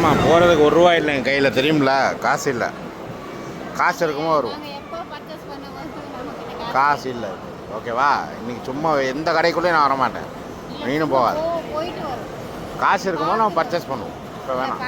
ஆமாம் போகிறதுக்கு ஒரு ரூபா இல்லைங்க கையில் தெரியுமில காசு இல்லை. காசு இருக்குமோ வரும். காசு இல்லை ஓகேவா இன்னைக்கு சும்மா எந்த கடைக்குள்ளேயும் நான் வரமாட்டேன். நீனும் போகாது. காசு இருக்குமோ நம்ம பர்ச்சேஸ் பண்ணுவோம். இப்போ வேணாம்.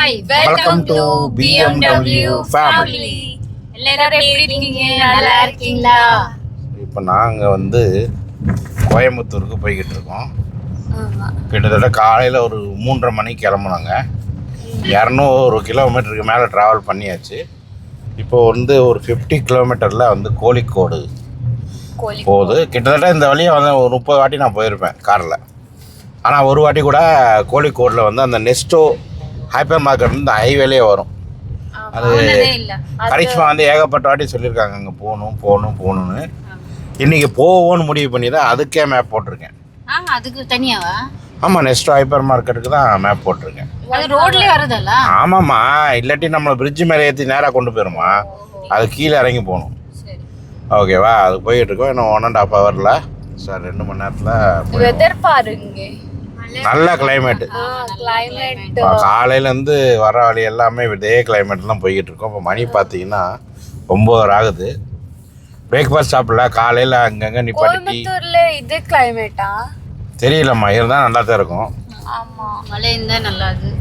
Hi Welcome to BMW family. எல்லாரும் எப்படி இருக்கீங்க? நல்லா இருக்கீங்களா? இப்போ நாங்கள் வந்து கோயம்புத்தூருக்கு போய்கிட்டு இருக்கோம். கிட்டத்தட்ட காலையில் ஒரு மூன்றரை மணிக்கு கிளம்புனாங்க. இரநூறு கிலோமீட்டருக்கு மேலே ட்ராவல் பண்ணியாச்சு. இப்போ வந்து ஒரு ஃபிஃப்டி கிலோமீட்டரில் வந்து கோழிக்கோடு கோழி போகுது. கிட்டத்தட்ட இந்த வழியை வந்து ஒரு முப்பது வாட்டி நான் போயிருப்பேன் காரில். ஆனால் ஒரு வாட்டி கூட கோழிக்கோடில் வந்து அந்த நெஸ்டோ ஹைப்பர் மார்க்கெட் வந்து ஹைவேலே வரும். அது கரிஷ்மா வந்து ஏகப்பட்ட வாட்டி சொல்லியிருக்காங்க அங்கே போகணும் போகணும் போகணுன்னு இன்றைக்கி போவோன்னு முடிவு பண்ணி தான் அதுக்கே மேப் போட்டிருக்கேன். அதுக்கு தனியாவா? ஆமாம் நெஸ்டோ ஹைப்பர் மார்க்கெட்டுக்கு தான் மேப் போட்டிருக்கேன். ரோட்லயே வருதல்ல ஆமாம்மா இல்லாட்டி நம்மளை பிரிட்ஜ் மேலே ஏற்றி நேராக கொண்டு போயிருமா? அது கீழே இறங்கி போகணும். ஓகேவா அது போயிட்டு இருக்கோம். இன்னும் ஒன் அண்ட் ஹாஃப் ஹவரில் சார் ரெண்டு மணி நேரத்தில் வெதர் பாருங்க. நல்ல கிளைமேட் காலையிலேருந்து வர வழி எல்லாமே இதே கிளைமேட் தான் போய்கிட்டு இருக்கோம் இப்போ மணி பார்த்தீங்கன்னா ஒம்பது ஆகுது. பிரேக்ஃபாஸ்ட் சாப்பிடல. காலையில் அங்கங்கே நிப்பாட்டி இது கிளைமேட்டா தெரியலம்மா. இருந்தால் நல்லா தான் இருக்கும். ஆமா. மழை இருந்தா நல்லாது.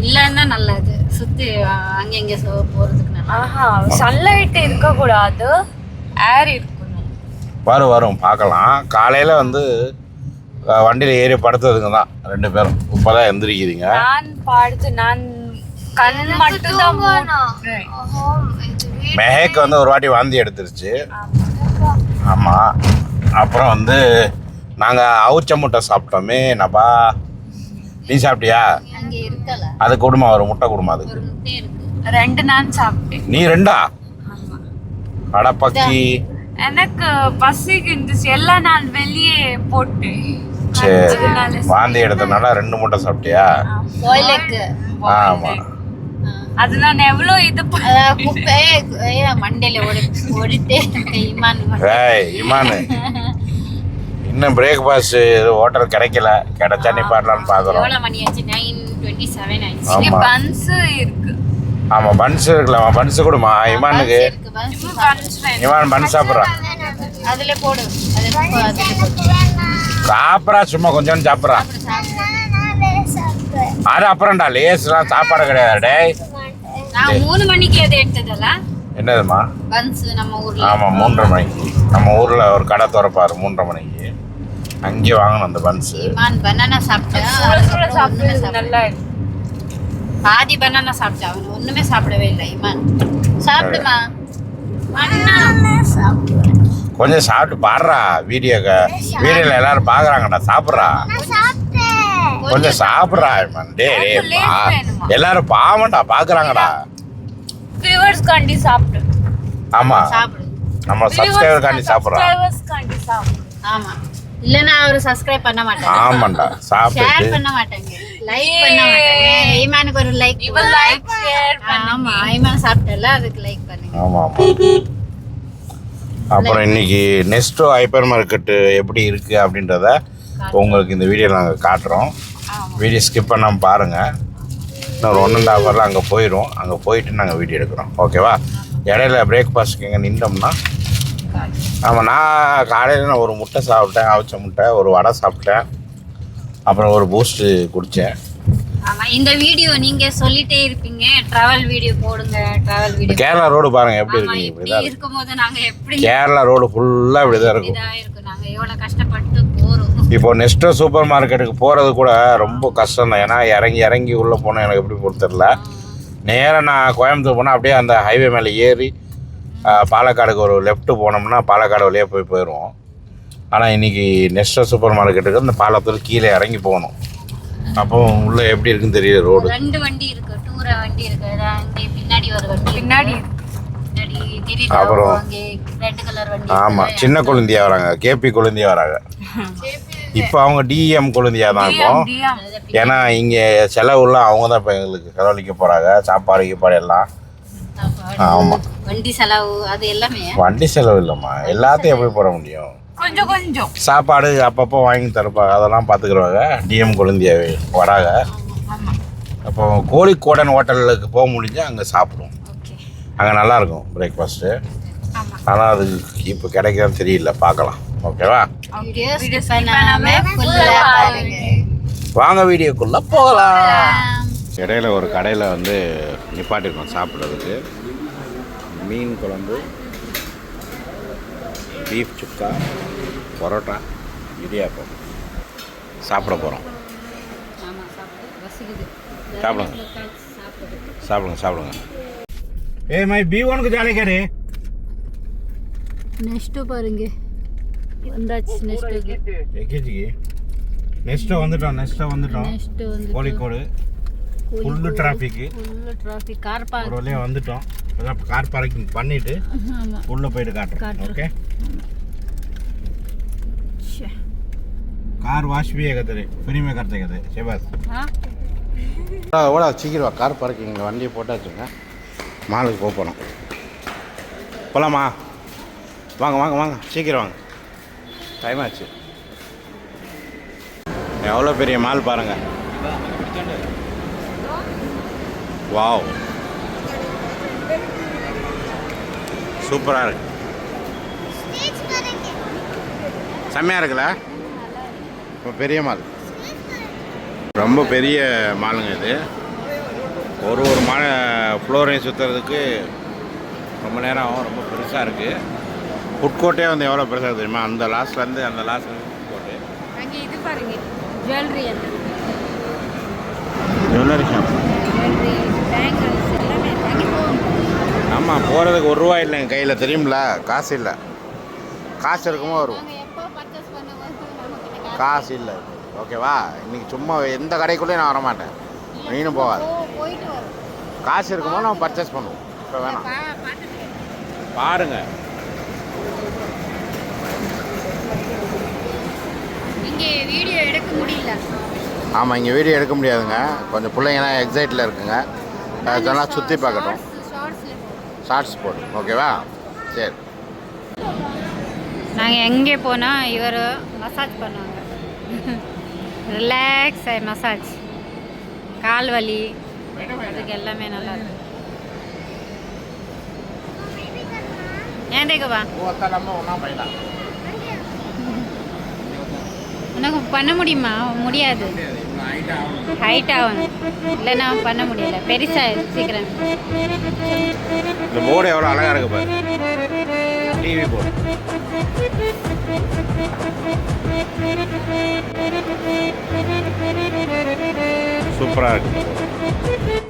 இல்லைன்னா நல்லாது. சுத்தி அ- அங்க இங்க சோ- போறதுக்கு நல்லா ஆஹா. சன்லைட் இருக்க கூடாது ஏர் இருக்கணும். வரும் வரும். பார்க்கலாம். காலையில் வந்து வண்டியில் ஏறி படுத்ததுங்க தான் ரெண்டு பேரும். இப்போ தான் எந்திரிக்கிறீங்க. நான் பாடுத்து நான் கண் மட்டும். மெஹேக்கு வந்து ஒரு வாட்டி வாந்தி எடுத்துருச்சு. ஆமாம் அப்புறம் வந்து நாங்கள் அவுச்ச முட்டை சாப்பிட்டோமே நபா நீ சாப்பிட்டியா? அங்க இருக்கல. அது குடுமா ஒரு முட்டை குடுமா அதுக்கு. ஒரு முட்டை இருக்கு. ரெண்டு நான் சாப்பிட்டேன். நீ ரெண்டா? அடப்பக்கி. எனக்கு பசிக்கு இருந்துச்சு எல்லாம் நான் வெளியே போட்டேன் சரி. வாந்தி எடுத்தனால ரெண்டு முட்டை சாப்பிட்டியா? கோயிலுக்கு ஆமாம் அது நான் எவ்வளோ இது குப்பை ஏ, மண்டையில ஓடி ஓடிட்டே இமான் ஏய் இமானு. இன்னும் பிரேக்ஃபாஸ்ட் ஹோட்டல் கிடைக்கல. கிடைச்சா நிப்பாட்டலான்னு பார்க்குறோம் எவ்வளவு மணி ஆச்சு? நைன் டுவெண்ட்டி செவன் ஆயிடுச்சு பன்ஸ் இருக்கு. ஆமாம் பன்ஸ் இருக்கலாமா பன்ஸ் கொடுமா இமானுக்கு இமான் பன்ஸ் சாப்பிட்றான் அதுல போடு. அதுல போ- அதுல போடு. சாப்பிட்றா சும்மா கொஞ்சம் சாப்பிட்றா. அது அப்புறம்டா லேஸ்லாம் சாப்பாடு கிடையாது டேய். நான் மூணு மணிக்கு எது எடுத்ததல்ல? என்னதுமா பன்ஸ் நம்ம ஊர்ல. ஆமாம் மூன்றரை மணிக்கு. நம்ம ஊரில் ஒரு கடை திறப்பாரு மூன்றரை மணிக்கு. அங்கேயே வாங்கணும் அந்த பன்ஸு இமான் பனானா சாப்பிட்டேன். நல்லா இருக்கு. பாதி பனானா சாப்பிட்டேன் அவன் ஒண்ணுமே சாப்பிடவே இல்லை இமான். சாப்பிடுமா? அண்ணா. கொஞ்சம் சாப்பிட்டு பாடுறா வீடியோக்கு வீடியோவில் எல்லாரும் பார்க்குறாங்கடா சாப்பிட்றா. கொஞ்சம் சாப்பிட்றா இமான். டே டே? எல்லாரும் பாவம்டா பார்க்குறாங்கடா வியூவர்ஸ் காண்டி சாப்பிடு. சாப்பிடு. நம்ம சாப்பிட்றோம். சப்ஸ்கிரைபர்ஸ் காண்டி சாப்பிடு. ஆமா. இல்லைன்னா அவரு சப்ஸ்கிரைப் பண்ண மாட்டாங்க ஆமாண்டா ஷேர் பண்ண மாட்டாங்க. லைக் பண்ண மாட்டாங்க. ஈமானுக்கு ஒரு லைக் இவன் லைக் ஷேர் ஆமா ஐமான் சாப்பிட்டல அதுக்கு லைக் பண்ணுங்க. ஆமாம் ஆமாம் அப்புறம் இன்னைக்கு நெஸ்டோ ஹைப்பர் மார்க்கெட்டு எப்படி இருக்குது அப்படின்றத உங்களுக்கு இந்த வீடியோ நாங்கள் காட்டுறோம். வீடியோ ஸ்கிப் பண்ணாமல் பாருங்கள் இன்னும் ஒரு ஒன் அண்ட் ஹவரில் அங்கே போயிடும் அங்கே போயிட்டு நாங்கள் வீடியோ எடுக்கிறோம். ஓகேவா இடையில பிரேக்ஃபாஸ்ட்டுக்கு எங்கே நின்றோம்னா ஆமாம் நான் காலையில் நான் ஒரு முட்டை சாப்பிட்டேன் அவிச்ச முட்டை ஒரு வடை சாப்பிட்டேன் அப்புறம் ஒரு பூஸ்ட்டு குடித்தேன் ஆமா இந்த வீடியோ நீங்க சொல்லிட்டே இருப்பீங்க. டிராவல் வீடியோ போடுங்க டிராவல் வீடியோ கேரளா ரோடு பாருங்கள் எப்படி ஆமா இருக்குங்க இப்படி தான் இருக்கு. இருக்கும்போது நாங்க எப்படி கேரளா ரோடு ஃபுல்லாக இப்படி தான் இருக்கும். இதா இருக்கும். நாங்க எவ்வளவு கஷ்டப்பட்டு போறோம். இப்போ நெக்ஸ்ட்டு சூப்பர் மார்க்கெட்டுக்கு போகிறது கூட ரொம்ப கஷ்டம் தான். ஏன்னா இறங்கி இறங்கி உள்ளே போனால் எனக்கு எப்படி போகிறது தெரில நேராக நான் கோயம்புத்தூர் போனால் அப்படியே அந்த ஹைவே மேலே ஏறி பாலக்காடுக்கு ஒரு லெஃப்ட்டு போனோம்னா பாலக்காடு வழியாக போய் போயிடுவோம் ஆனால் இன்றைக்கி நெக்ஸ்ட்டு சூப்பர் மார்க்கெட்டுக்கு அந்த பாலத்தில் கீழே இறங்கி போகணும். அப்போ உள்ளே எப்படி இருக்குன்னு தெரியல ரோடு ரெண்டு வண்டி இருக்கு. டூரா வண்டி இருக்கு. பின்னாடி ஒரு வண்டி பின்னாடி. அப்புறம் ஆமாம் சின்ன குழந்தையா வராங்க. கேபி குழந்தையா வராங்க. இப்போ அவங்க டிஎம் குழந்தையா தான் இருக்கும் ஏன்னா இங்கே செலவுலாம் அவங்க தான் இப்போ எங்களுக்கு செலவழிக்க போகிறாங்க சாப்பாடு கீப்பாடு எல்லாம். ஆமாம் வண்டி செலவு அது எல்லாமே? வண்டி செலவு இல்லைம்மா. எல்லாத்தையும் எப்படி போட முடியும்? கொஞ்சம் கொஞ்சம். சாப்பாடு அப்பப்போ வாங்கி தரப்பாங்க. அதெல்லாம் பார்த்துக்குருவாங்க டிஎம் குழந்தையாவே வராங்க. அப்போ கோழிக்கோடன் ஹோட்டலுக்கு போக முடிஞ்சா அங்கே சாப்பிடுவோம். ஓகே. அங்கே நல்லாயிருக்கும் பிரேக்ஃபாஸ்ட்டு ஆமா. ஆனால் அது இப்போ கிடைக்குதான்னு தெரியல. பார்க்கலாம் ஓகேவா? வாங்க வீடியோக்குள்ளே போகலாம். இடையில ஒரு கடையில் வந்து நிப்பாட்டிருக்கோம் சாப்பிட்றதுக்கு. மீன் குழம்பு பீஃப் சுக்கா பரோட்டா இடியாப்பம். சாப்பிட போகிறோம் ஆமா சாப்பிடு ரசிக்குது. சாப்பிடுங்க. சாப்பிடு சாப்பிடுங்க சாப்பிடுங்க. ஏ மை பி ஒனுக்கு ஜாலி கேரு நெக்ஸ்ட்டு பாருங்க. வந்தாச்சு நெக்ஸ்ட்டுக்கு எக்கேஜிக்கு நெக்ஸ்ட்டு வந்துட்டோம் நெக்ஸ்ட்டு வந்துட்டோம். நெக்ஸ்ட்டு வந்து Kozhikode. Full traffic full traffic car park ஒரு வழியாக வந்துட்டோம். இப்போ கார் பார்க்கிங் பண்ணிட்டு உள்ளே போயிட்டு காட்டுறோம். ஓகே கார் வாஷ் भी है कहते फ्री में करते ஓடா சீக்கிரம் வா. கார் பார்க்கிங்கில் வண்டியை போட்டாச்சுங்க மாலுக்கு போக போனோம் போகலாமா வாங்க வாங்க வாங்க. சீக்கிரம் வாங்க. டைம் ஆச்சு. எவ்வளோ பெரிய மால் பாருங்கள் வாவ் சூப்பராக இருக்கு. செம்மையாக இருக்குல்ல? இப்போ பெரிய மால். ரொம்ப பெரிய மாலுங்க இது. ஒரு ஒரு மாலை ஃப்ளோரையும் சுற்றுறதுக்கு ரொம்ப நேரம் ஆகும். ரொம்ப பெருசாக இருக்குது ஃபுட் கோர்ட்டே வந்து எவ்வளோ பெருசாக தெரியுமா? அந்த லாஸ்ட்லேருந்து அந்த லாஸ்ட்லேருந்து ஃபுட் கோர்ட்டு அங்கே இது பாருங்க ஜுவல்லரி அந்த ஜுவல்லரி ஷாப் ஜுவல்லரி பேங்கிள்ஸ் எல்லாமே அங்கே போகணும் ஆமாம் போகிறதுக்கு ஒரு ரூபா இல்லைங்க கையில் தெரியும்ல காசு இல்லை. காசு இருக்குமோ வரும் காசு இல்லை ஓகேவா இன்னைக்கு சும்மா எந்த கடைக்குள்ளேயும் நான் வரமாட்டேன். நீனும் போகாது. காசு இருக்குமோ நம்ம பர்ச்சேஸ் பண்ணுவோம். இப்போ வேணாம். பாருங்க. இங்கே வீடியோ எடுக்க முடியல. ஆமாம் இங்கே வீடியோ எடுக்க முடியாதுங்க. கொஞ்சம் பிள்ளைங்கலாம் எக்ஸைட்டில் இருக்குங்க. அதெல்லாம் சுற்றி பார்க்கட்டும். ஷார்ட்ஸ் போடு ஓகேவா சரி. நாங்கள் எங்கே போனால் இவர் மசாஜ் பண்ணுவாங்க. ரிலாக்ஸ் மசாஜ் கால் வலி அதுக்கு எல்லாமே நல்லா இருக்கும் ஏன் தேக்கவா உனக்கு பண்ண முடியுமா? முடியாது. ஹைட் ஆகணும் இல்லைன்னா பண்ண முடியல. பெருசா சீக்கிரம். இந்த போர்டு எவ்வளோ அழகாக இருக்கு பாரு. டிவி போர்டு சூப்பராக இருக்கு.